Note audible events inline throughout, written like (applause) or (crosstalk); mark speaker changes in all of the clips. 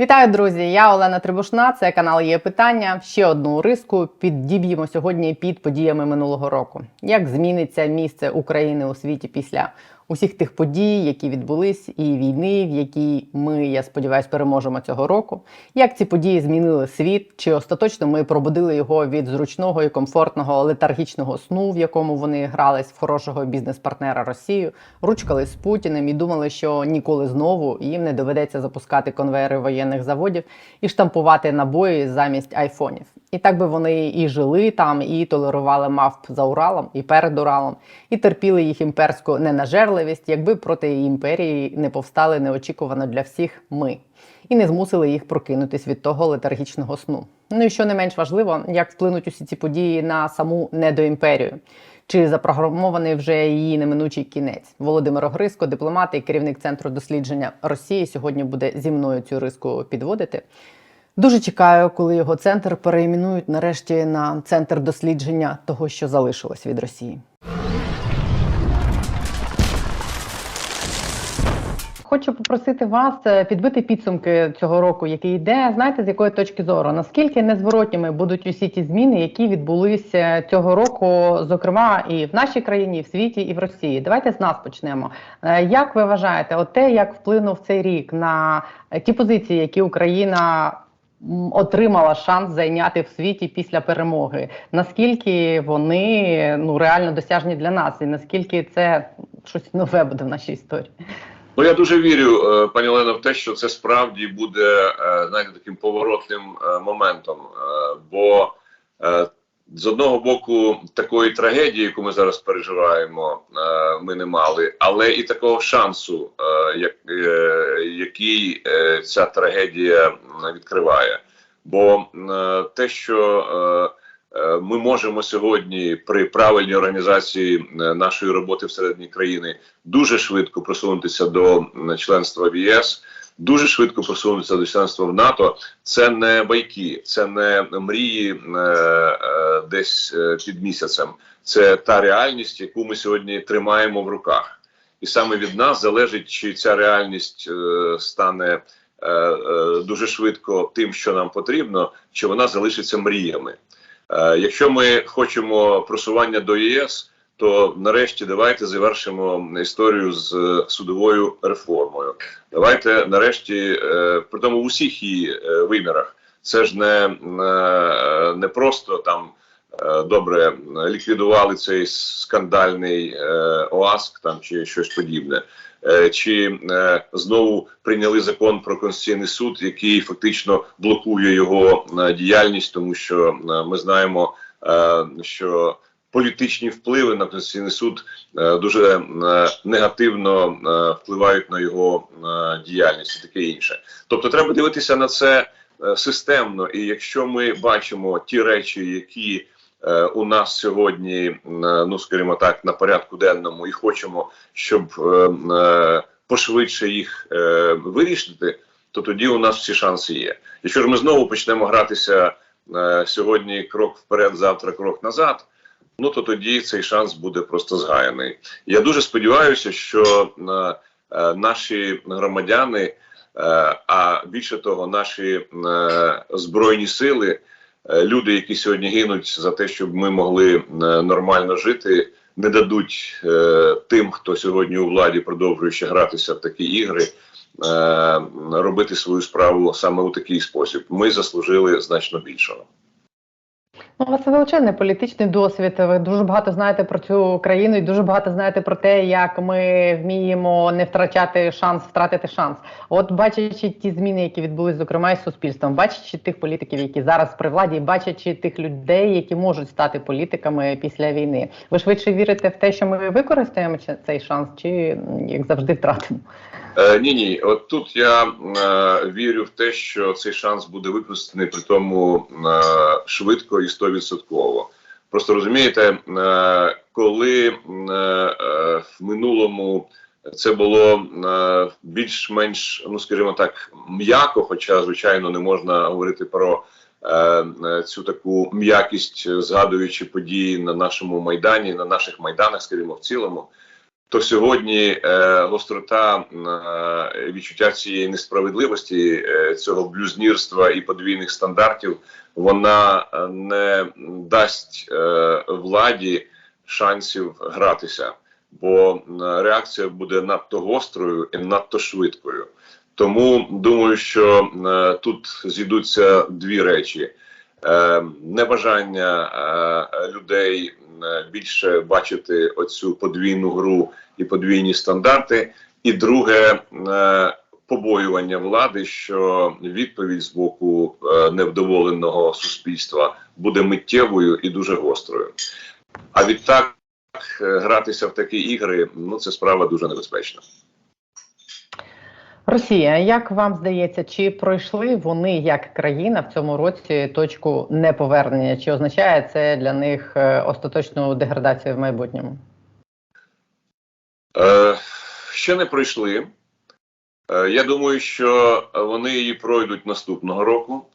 Speaker 1: Вітаю, друзі! Я Олена Трибушна. Це канал є питання. Ще одну риску піддіб'ємо сьогодні під подіями минулого року. Як зміниться місце України у світі після усіх тих подій, які відбулись, і війни, в якій ми, я сподіваюся, переможемо цього року? Як ці події змінили світ? Чи остаточно ми пробудили його від зручного і комфортного летаргічного сну, в якому вони грались в хорошого бізнес-партнера Росію, ручкали з Путіним і думали, що ніколи знову їм не доведеться запускати конвейери воєнних заводів і штампувати набої замість айфонів. І так би вони і жили там, і толерували мавп за Уралом і перед Уралом, і терпіли їх імперську ненажерливість, якби проти імперії не повстали неочікувано для всіх ми. І не змусили їх прокинутись від того летаргічного сну. Ну і що не менш важливо, як вплинуть усі ці події на саму недоімперію. Чи запрограмований вже її неминучий кінець? Володимир Огриско, дипломат і керівник центру дослідження Росії, сьогодні буде зі мною цю риску підводити. Дуже чекаю, коли його центр переіменують нарешті на центр дослідження того, що залишилось від Росії. Хочу попросити вас е, підбити підсумки цього року, який йде. Знаєте, з якої точки зору? Наскільки незворотніми будуть усі ті зміни, які відбулися цього року, зокрема і в нашій країні, і в світі, і в Росії? Давайте з нас почнемо. Е, Як ви вважаєте, от те, як вплинув цей рік на е, ті позиції, які Україна отримала шанс зайняти в світі після перемоги? Наскільки вони ну реально досяжні для нас, і наскільки це щось нове буде в нашій історії?
Speaker 2: Ну я дуже вірю, е, пані Олено, в те, що це справді буде е, знаєте, таким поворотним е, моментом. Бо з одного боку такої трагедії, яку ми зараз переживаємо, ми не мали, але і такого шансу, як, який ця трагедія відкриває. Бо те, що Ми можемо сьогодні при правильній організації е, нашої роботи всередині країни дуже швидко просунутися до членства в ЄС, дуже швидко просунутися до членства в НАТО. Це не байки, це не мрії е, е, десь е, під місяцем. Це та реальність, яку ми сьогодні тримаємо в руках, і саме від нас залежить, чи ця реальність е, стане. е, е, Дуже швидко тим, що нам потрібно, чи вона залишиться мріями. Е, Якщо ми хочемо просування до ЄС, то нарешті давайте завершимо історію з е, судовою реформою. Давайте нарешті, е, при тому в усіх її вимірах, це ж не, не просто там добре ліквідували цей скандальний ОАСК там чи щось подібне. Е, Чи е, знову прийняли закон про конституційний суд, який фактично блокує його е, діяльність, тому що ми знаємо, що політичні впливи на конституційний суд дуже негативно впливають на його діяльність і таке інше. Тобто, треба дивитися на це системно. І якщо ми бачимо ті речі, які у нас сьогодні, е, ну скажімо так, на порядку денному, і хочемо, щоб е, е, пошвидше їх е, вирішити, то тоді у нас всі шанси є. Якщо ж ми знову почнемо гратися е, сьогодні крок вперед, завтра крок назад. Ну то тоді цей шанс буде просто згаяний. Я дуже сподіваюся, що е, е, наші громадяни, е, а більше того, наші е, збройні сили, е, люди, які сьогодні гинуть за те, щоб ми могли е, нормально жити, не дадуть е, тим, хто сьогодні у владі продовжує ще гратися в такі ігри, е, робити свою справу саме у такий спосіб. Ми заслужили значно більшого.
Speaker 1: Ну, у вас величезний політичний досвід. Ви дуже багато знаєте про цю країну і дуже багато знаєте про те, як ми вміємо не втрачати шанс, втратити шанс. От бачачи ті зміни, які відбулись, зокрема із суспільством, бачачи тих політиків, які зараз при владі, бачачи тих людей, які можуть стати політиками після війни. Ви швидше вірите в те, що ми використаємо цей шанс, чи як завжди втратимо?
Speaker 2: Е, ні, ні, от тут я е, вірю в те, що цей шанс буде використаний при тому е, швидко і стовідсотково. Просто розумієте, е, коли е, в минулому це було е, більш-менш, ну скажімо так, м'яко, хоча звичайно не можна говорити про цю таку м'якість, згадуючи події на нашому майдані, на наших майданах, скажімо, в цілому. то сьогодні гострота відчуття цієї несправедливості, цього блюзнірства і подвійних стандартів, вона е, не дасть е, владі шансів гратися, бо реакція буде надто гострою і надто швидкою. Тому думаю, що е, тут зійдуться дві речі: небажання людей більше бачити оцю подвійну гру і подвійні стандарти, і друге побоювання влади, що відповідь з боку е, невдоволеного суспільства буде миттєвою і дуже гострою. А відтак е, гратися в такі ігри ну це справа дуже небезпечна.
Speaker 1: Росія, як вам здається, чи пройшли вони як країна в цьому році точку неповернення? Чи означає це для них е, остаточну деградацію в майбутньому?
Speaker 2: Е, ще не пройшли. Е, я думаю, що вони її пройдуть наступного року,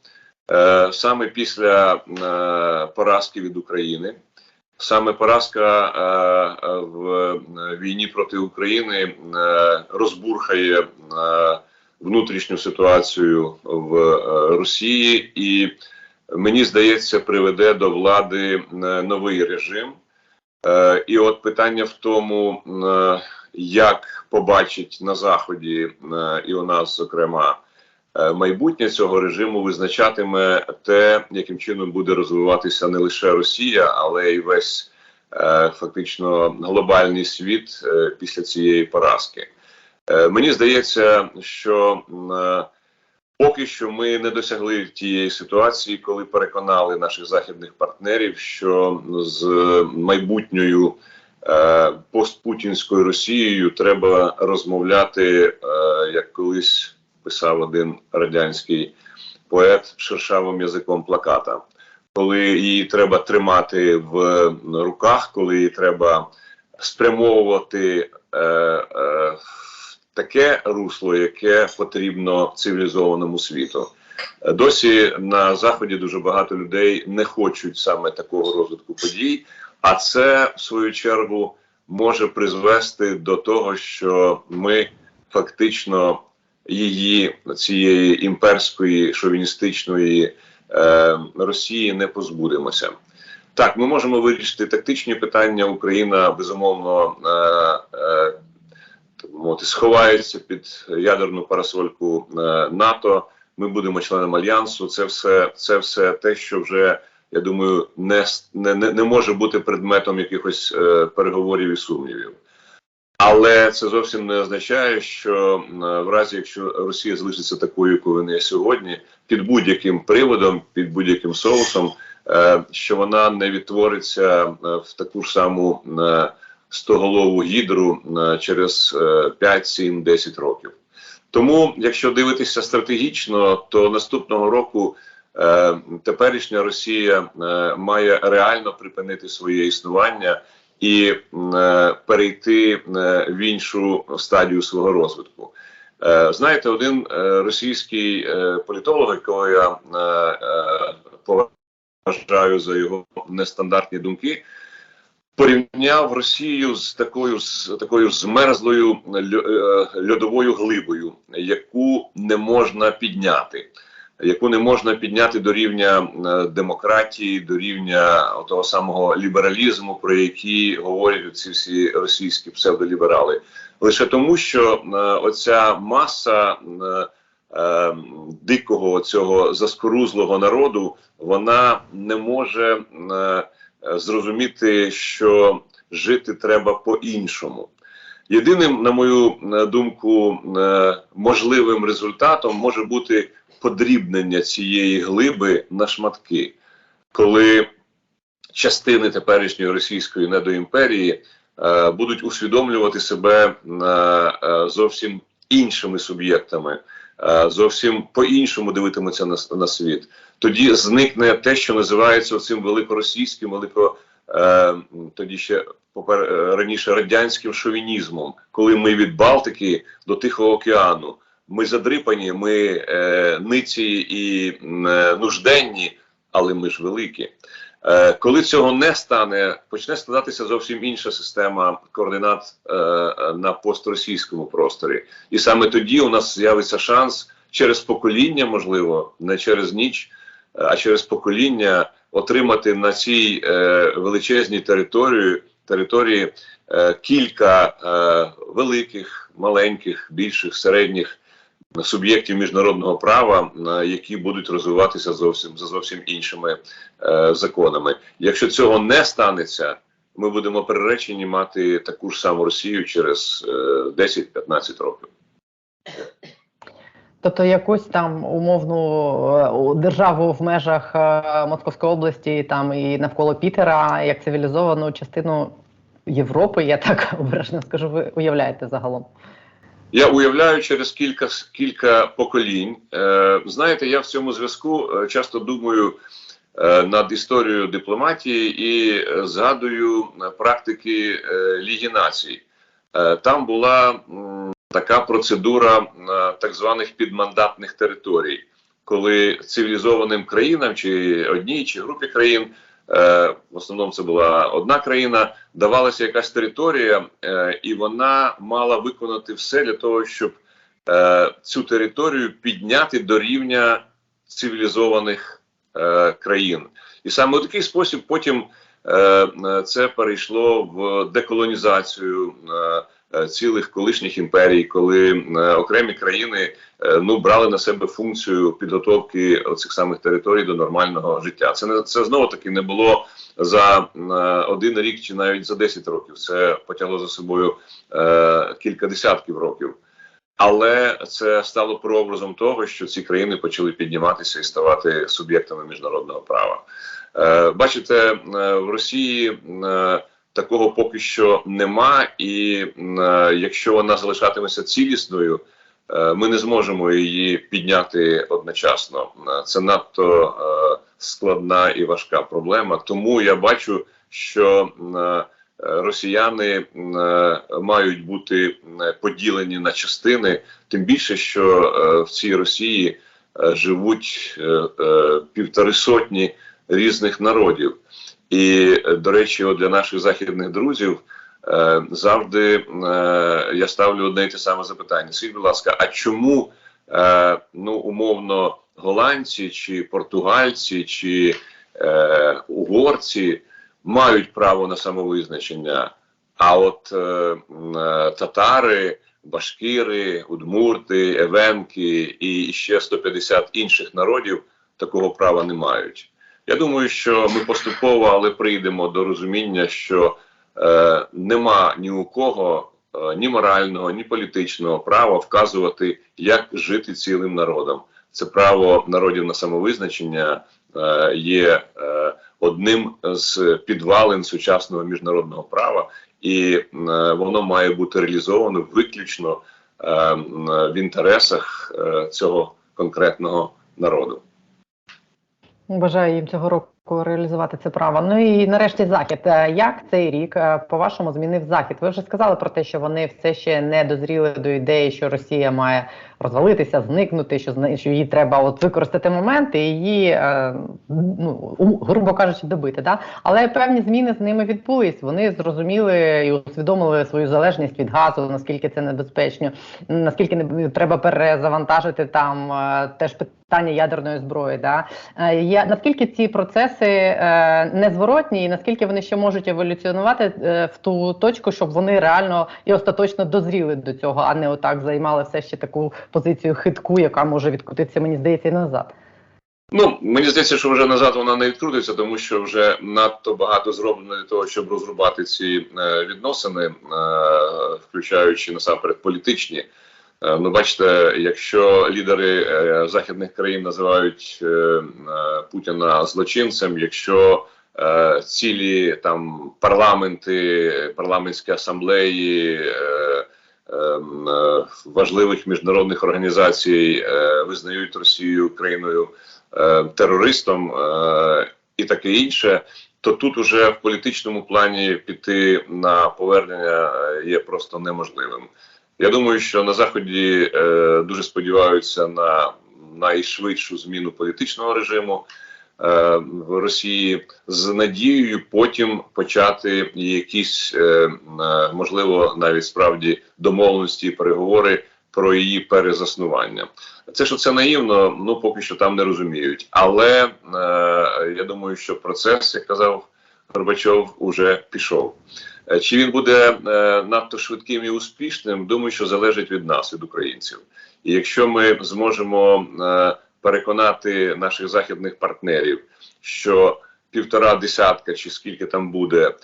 Speaker 2: е, саме після е, поразки від України. Саме поразка в війні проти України розбурхає внутрішню ситуацію в Росії, і мені здається, приведе до влади новий режим. І от питання в тому, як побачить на заході е, і у нас, зокрема, е, майбутнє цього режиму визначатиме те, яким чином буде розвиватися не лише Росія, але й весь е, фактично глобальний світ після цієї поразки. Мені здається, що Поки що ми не досягли тієї ситуації, коли переконали наших західних партнерів, що з майбутньою постпутінською Росією треба розмовляти, е, як колись писав один радянський поет шершавим язиком плаката, коли її треба тримати в руках, коли її треба спрямовувати. Е, е, таке русло, яке потрібно цивілізованому світу. Е, Досі на заході дуже багато людей не хочуть саме такого розвитку подій, а це в свою чергу може призвести до того, що ми фактично її цієї імперської шовіністичної е, Росії не позбудемося. Так, ми можемо вирішити тактичні питання. Україна безумовно е, е, мовити, сховається під ядерну парасольку е, НАТО. Ми будемо членом альянсу. Це все, це все те, що вже я думаю, не, не, не, може бути предметом якихось е, переговорів і сумнівів. Але це зовсім не означає, що е, в разі, якщо Росія залишиться такою, якою вона є сьогодні, під будь-яким приводом, під будь-яким соусом, е, що вона не відтвориться е, в таку ж саму стоголову гідру через е, 5, 7, 10 років. Тому, якщо дивитися стратегічно, то наступного року теперішня Росія е, має реально припинити своє існування і е, перейти е, в іншу стадію свого розвитку. Е, знаєте, один е, російський е, політолог, якого я е, е, поважаю за його нестандартні думки, порівняв Росію з такою з такою змерзлою льо- е, льодовою глибою, яку не можна підняти, яку не можна підняти до рівня е, демократії, до рівня того самого лібералізму, про який говорять ці всі російські псевдоліберали, лише тому, що е, оця маса. е, е, Дикого цього заскорузлого народу вона не може зрозуміти, що жити треба по-іншому. Єдиним, на мою думку, можливим результатом може бути подрібнення цієї глиби на шматки, коли частини теперішньої російської недоімперії е, будуть усвідомлювати себе е, е, зовсім іншими суб'єктами, е, зовсім по-іншому дивитимуться на, на світ. Тоді зникне те, що називається цим великоросійським, велико е, тоді ще попер е, раніше радянським шовінізмом, коли ми від Балтики до Тихого океану. Ми задрипані, ми е, ниці і е, нужденні, але ми ж великі. Е, коли цього не стане, почне складатися зовсім інша система координат е, на постросійському просторі. І саме тоді у нас з'явиться шанс через покоління, можливо, не через ніч, а через покоління отримати на цій е, величезній території, території е, кілька е, великих, маленьких, більших, середніх суб'єктів міжнародного права, які будуть розвиватися зовсім за зовсім іншими е, законами. Якщо цього не станеться, ми будемо приречені мати таку ж саму Росію через е, 10-15 років.
Speaker 1: Тобто якусь там умовну е, державу в межах е, Московської області, там і навколо Пітера, як цивілізовану частину Європи, я так (laughs) обережно скажу, ви уявляєте загалом.
Speaker 2: Я уявляю через кілька кілька поколінь. Е, знаєте, я в цьому зв'язку е, часто думаю е, над історією дипломатії і е, згадую практики Ліги націй. Там була така процедура так званих підмандатних територій, коли цивілізованим країнам, чи одній, чи групі країн, в основному це була одна країна, давалася якась територія, е, і вона мала виконати все для того, щоб е, цю територію підняти до рівня цивілізованих е, країн. І саме у такий спосіб потім е, е, це перейшло в деколонізацію е, е, цілих колишніх імперій, коли е, окремі країни е, ну брали на себе функцію підготовки цих самих територій до нормального життя. Це не це знову таки не було за е, один рік чи навіть за 10 років. Це потягло за собою е, кілька десятків років. Але це стало прообразом того, що ці країни почали підніматися і ставати суб'єктами міжнародного права. Е, бачите, е, в Росії е, такого поки що нема, і е, якщо вона залишатиметься цілісною, е, ми не зможемо її підняти одночасно. Це надто е, складна і важка проблема. Тому я бачу, що росіяни мають бути поділені на частини, тим більше, що в цій Росії живуть півтори сотні різних народів. І, до речі, от для наших західних друзів е, завжди е, я ставлю одне і те саме запитання. Скажіть, будь ласка, а чому е, ну умовно голландці чи португальці чи е, угорці мають право на самовизначення? А от е, е, татари, башкири, удмурти, евенки і ще 150 інших народів такого права не мають. Я думаю, що ми поступово, але прийдемо до розуміння, що е, нема ні у кого е, ні морального, ні політичного права вказувати, як жити цілим народом. Це право народів на самовизначення е, є е, одним з підвалин сучасного міжнародного права, і е, воно має бути реалізовано виключно е, в інтересах е, цього конкретного народу.
Speaker 1: Бажаю їм цього року реалізувати це право. Ну і нарешті захід. Е, Як цей рік е, по-вашому змінив захід? Ви вже сказали про те, що вони все ще не дозріли до ідеї, що Росія має розвалитися, зникнути, що що її треба от використати момент і її, е, ну грубо кажучи, добити. Да? Але певні зміни з ними відбулись. Вони зрозуміли і усвідомили свою залежність від газу, наскільки це небезпечно, наскільки не треба перезавантажити там теж питання ядерної зброї. Да? Наскільки ці процеси е, незворотні, і наскільки вони ще можуть еволюціонувати е, в ту точку, щоб вони реально і остаточно дозріли до цього, а не отак займали все ще таку позицію хитку, яка може відкотитися, мені здається, і назад.
Speaker 2: Ну, мені здається, що вже назад вона не відкрутиться, тому що вже надто багато зроблено для того, щоб розрубати ці е, відносини, е, включаючи насамперед політичні. Е, ну, бачите, якщо лідери е, західних країн називають е, Путіна злочинцем, якщо цілі там парламенти, парламентські асамблеї. Важливих міжнародних організацій визнають Росію країною е, терористом і таке інше, то тут уже в політичному плані піти на повернення є просто неможливим. Я думаю, що на заході е, дуже сподіваються на найшвидшу зміну політичного режиму. е, в Росії з надією потім почати якісь, е, е, можливо, навіть справді домовленості і переговори про її перезаснування. Це що це наївно, ну поки що там не розуміють. Але е, я думаю, що процес, як казав Горбачов, уже пішов. Е, Чи він буде е, надто швидким і успішним? Думаю, що залежить від нас, від українців. І якщо ми зможемо е, переконати наших західних партнерів, що півтора десятка чи скільки там буде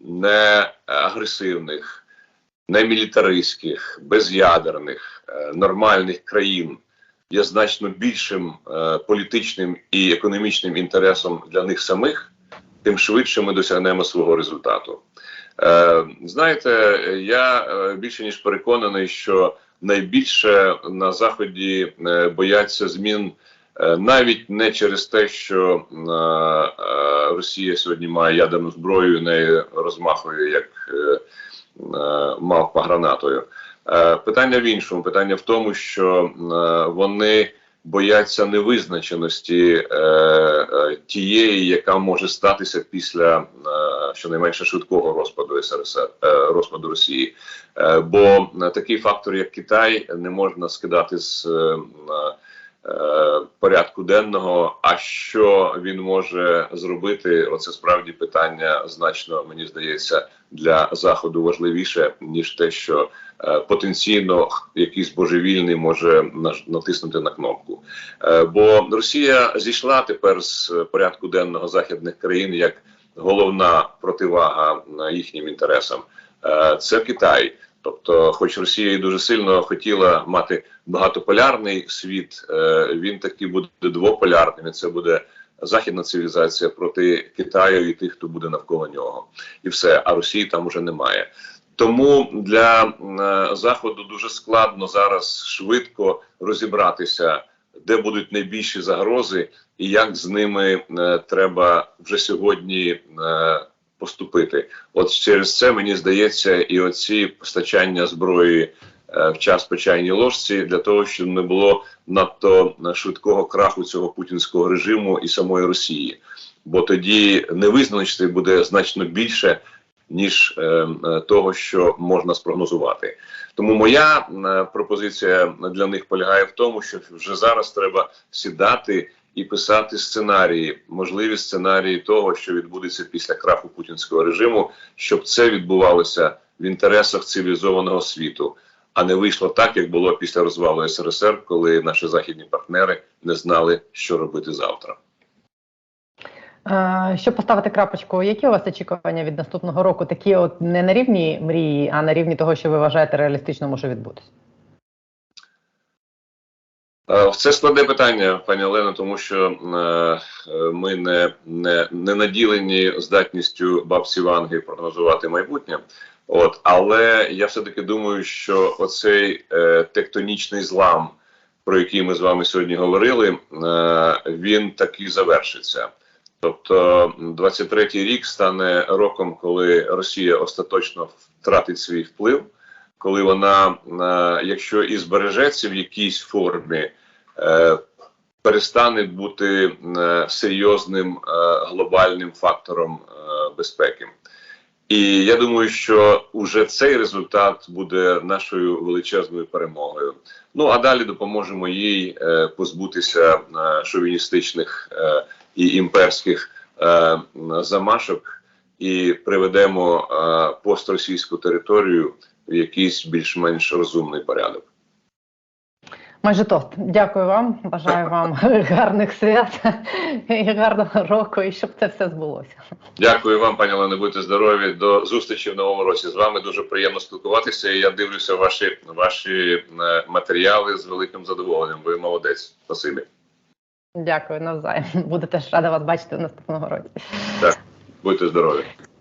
Speaker 2: не агресивних, не мілітаристських, без'ядерних, нормальних країн є значно більшим політичним і економічним інтересом для них самих, тим швидше ми досягнемо свого результату. Е, знаєте, я е, більше ніж переконаний, що найбільше на заході е, бояться змін е, навіть не через те, що е, Росія сьогодні має ядерну зброю, і нею розмахує як е, мавпа гранатою. Е, питання в іншому. Питання в тому, що е, вони бояться невизначеності е, е, тієї, яка може статися після е, щонайменше швидкого розпаду СРСР е, розпаду Росії. Е, бо е, такий фактор, як Китай, не можна скидати з е, порядку денного. А що він може зробити? Оце справді питання значно, мені здається, для заходу важливіше ніж те, що е, потенційно якийсь божевільний може натиснути на кнопку. Е, бо Росія зійшла тепер з порядку денного західних країн як головна противага їхнім інтересам. Е, Це Китай. Тобто, хоч Росія і дуже сильно хотіла мати багатополярний світ, е, він таки буде двополярним. І це буде західна цивілізація проти Китаю і тих, хто буде навколо нього, і все. А Росії там уже немає. Тому для е, заходу дуже складно зараз швидко розібратися, де будуть найбільші загрози, і як з ними е, треба вже сьогодні поступити. От через це мені здається, і оці постачання зброї е, в час по чайній ложці для того, щоб не було надто швидкого краху цього путінського режиму і самої Росії. Бо тоді невизначеностей буде значно більше, ніж е, е, того, що можна спрогнозувати. Тому моя е, пропозиція для них полягає в тому, що вже зараз треба сідати і писати сценарії, можливі сценарії того, що відбудеться після краху путінського режиму, щоб це відбувалося в інтересах цивілізованого світу, а не вийшло так, як було після розвалу СРСР, коли наші західні партнери не знали, що робити завтра.
Speaker 1: Е, Щоб поставити крапочку, які у вас очікування від наступного року? Такі от не на рівні мрії, а на рівні того, що ви вважаєте реалістично може відбутися?
Speaker 2: Е, Це складне питання, пані Олено, тому що е, ми не, не, не наділені здатністю бабці Ванги прогнозувати майбутнє. От, але я все-таки думаю, що оцей е, тектонічний злам, про який ми з вами сьогодні говорили, е, він таки завершиться. Тобто, 23-й рік стане роком, коли Росія остаточно втратить свій вплив, коли вона, е, якщо і збережеться в якійсь формі, перестане бути е, серйозним е, глобальним фактором е, безпеки. І я думаю, що уже цей результат буде нашою величезною перемогою. Ну а далі допоможемо їй е, позбутися е, шовіністичних е, і імперських е, замашок і приведемо е, постросійську територію в якийсь більш-менш розумний порядок.
Speaker 1: Майже тост. Дякую вам. Бажаю вам (laughs) гарних свят і гарного року, і щоб це все збулося.
Speaker 2: Дякую вам, пані Олено, будьте здорові. До зустрічі в новому році. З вами дуже приємно спілкуватися. І я дивлюся ваші ваші е, матеріали з великим задоволенням. Ви молодець. Спасибі.
Speaker 1: Дякую навзаєм. Буду теж рада вас бачити в наступному році.
Speaker 2: Так, Будьте здорові.